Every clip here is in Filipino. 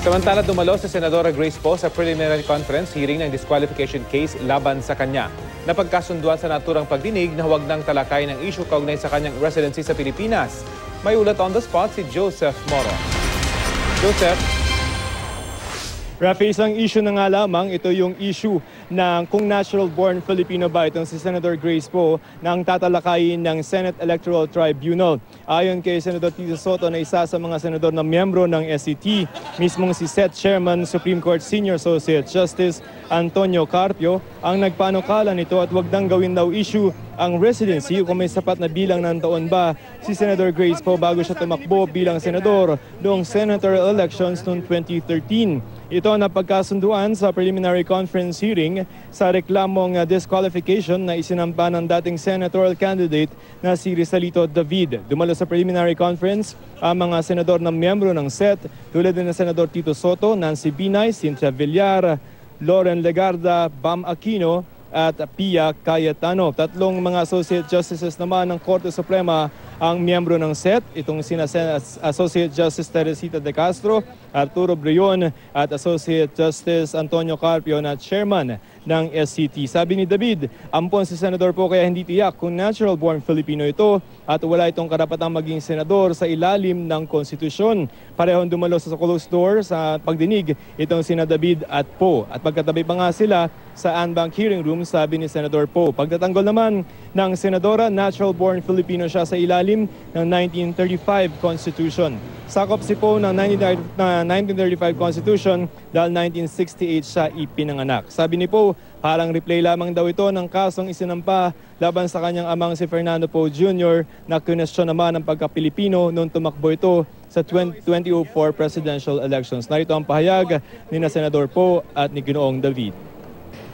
Samantala dumalo si Senadora Grace Poe sa preliminary conference hearing ng disqualification case laban sa kanya. Napagkasunduan sa naturang pagdinig na huwag nang talakay ng issue kaugnay sa kanyang residency sa Pilipinas. May ulat on the spot si Joseph Moro. Joseph, Rafi, isang issue na nga lamang, ito yung issue ng kung natural-born Filipino ba itong si Senator Grace Poe na ang tatalakayin ng Senate Electoral Tribunal. Ayon kay Senador Tito Soto na isa sa mga senador na miyembro ng SCT, mismong si Set Chairman Supreme Court Senior Associate Justice Antonio Carpio ang nagpanukala nito at wag nang gawin daw issue ang residency kung may sapat na bilang ng taon ba si Senator Grace Poe bago siya tumakbo bilang senador noong senatorial elections noong 2013. Ito ang napagkasunduan sa preliminary conference hearing sa reklamong uh, disqualification na isinampa ng dating senatorial candidate na si Rizalito David. Dumalo sa preliminary conference ang mga senador na miyembro ng SET tulad ng Senador Tito Soto, Nancy Binay, Cynthia Villar, Lauren Legarda, Bam Aquino at Pia Cayetano. Tatlong mga Associate Justices naman ng Korte Suprema ang miyembro ng SET, itong sina Associate Justice Teresita De Castro, Arturo Brion at Associate Justice Antonio Carpio na chairman ng SCT. Sabi ni David, ampon si Senador po kaya hindi tiyak kung natural-born Filipino ito at wala itong karapatang maging senador sa ilalim ng konstitusyon. Parehong dumalo sa closed door sa pagdinig itong sina David at Po. At pagkatabi pa nga sila sa Anbank hearing room, sabi ni Senador Po. Pagtatanggol naman ng Senadora, natural-born Filipino siya sa ilalim ng 1935 Constitution. Sakop si Po ng 1935 Constitution dahil 1968 siya ipinanganak. Sabi ni Po, parang replay lamang daw ito ng kasong isinampa laban sa kanyang amang si Fernando Po Jr. na kunestyon naman ang pagka-Pilipino noong tumakbo ito sa 2004 presidential elections. Narito ang pahayag ni na Senador Po at ni Ginoong David.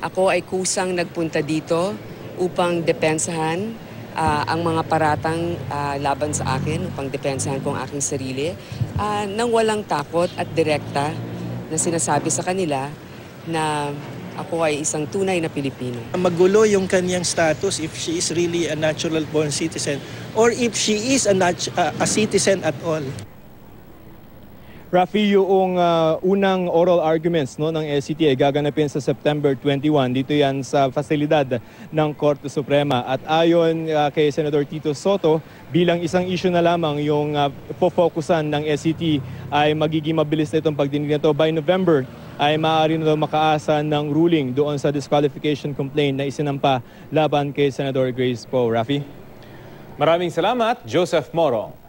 Ako ay kusang nagpunta dito upang depensahan uh, ang mga paratang uh, laban sa akin, upang depensahan ko ang aking sarili, uh, nang walang takot at direkta na sinasabi sa kanila na ako ay isang tunay na Pilipino. Magulo yung kanyang status if she is really a natural born citizen or if she is a, uh, a citizen at all. Rafi, yung uh, unang oral arguments no, ng SCT ay gaganapin sa September 21. Dito yan sa fasilidad ng Korte Suprema. At ayon uh, kay Senator Tito Soto, bilang isang issue na lamang yung uh, pofokusan ng SCT ay magiging mabilis na itong pagdinig nito by November ay maaari na makaasa ng ruling doon sa disqualification complaint na isinampa laban kay Senator Grace Poe. Rafi? Maraming salamat, Joseph Moro.